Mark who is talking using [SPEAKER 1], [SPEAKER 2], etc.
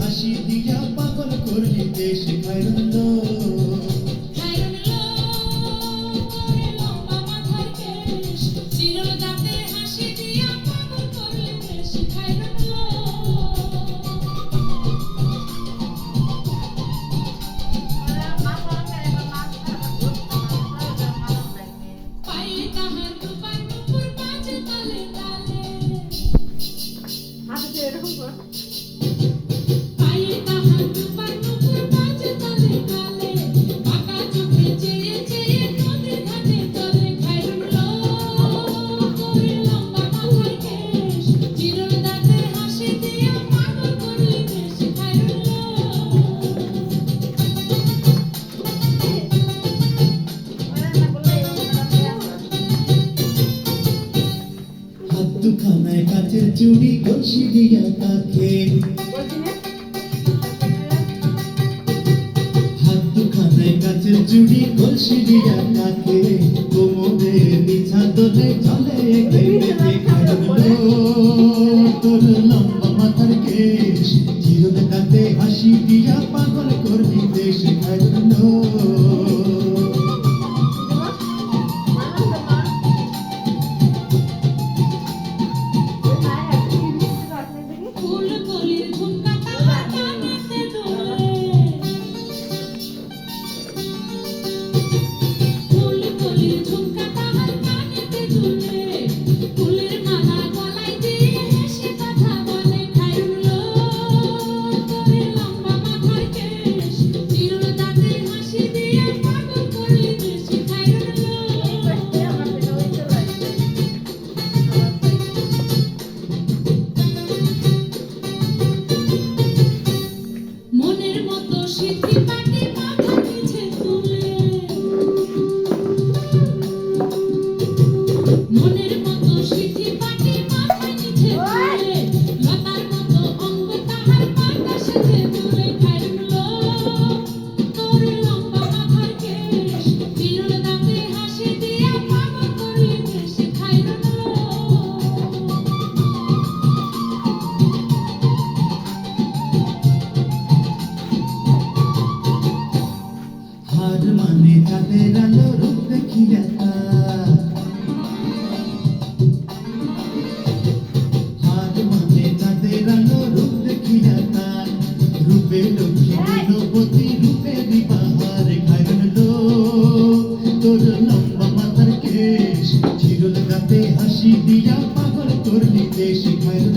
[SPEAKER 1] হাসি দিয়া পাগল করলি দেশ। খাইরুল ediyorum.
[SPEAKER 2] হাত দুখানায় কাচের চুড়ি কলসি দিয়া কাকে হাত দুখানায় কাচের চুড়ি কলসি দিয়া কাকে কোমরে বিছা দোলে চলে খাইলো তোর লম্বা মাথার কেশ চিরল কাতে হাসি দিয়া পাগল করবি দেশ খাইলো
[SPEAKER 1] মতো সিদ্ধি পাটি
[SPEAKER 2] মানে চাঁদের আলো রূপ দেখিয়া তার। হার মানে চাঁদের আলো রূপ দেখিয়া তার। রূপে লক্ষ্মী গুণবতী রূপে দিবাহার খাইল তোর লম্বা মাথার কেশ চিরল গাতে হাসি দিয়া পাগল করলি দেশ খাইল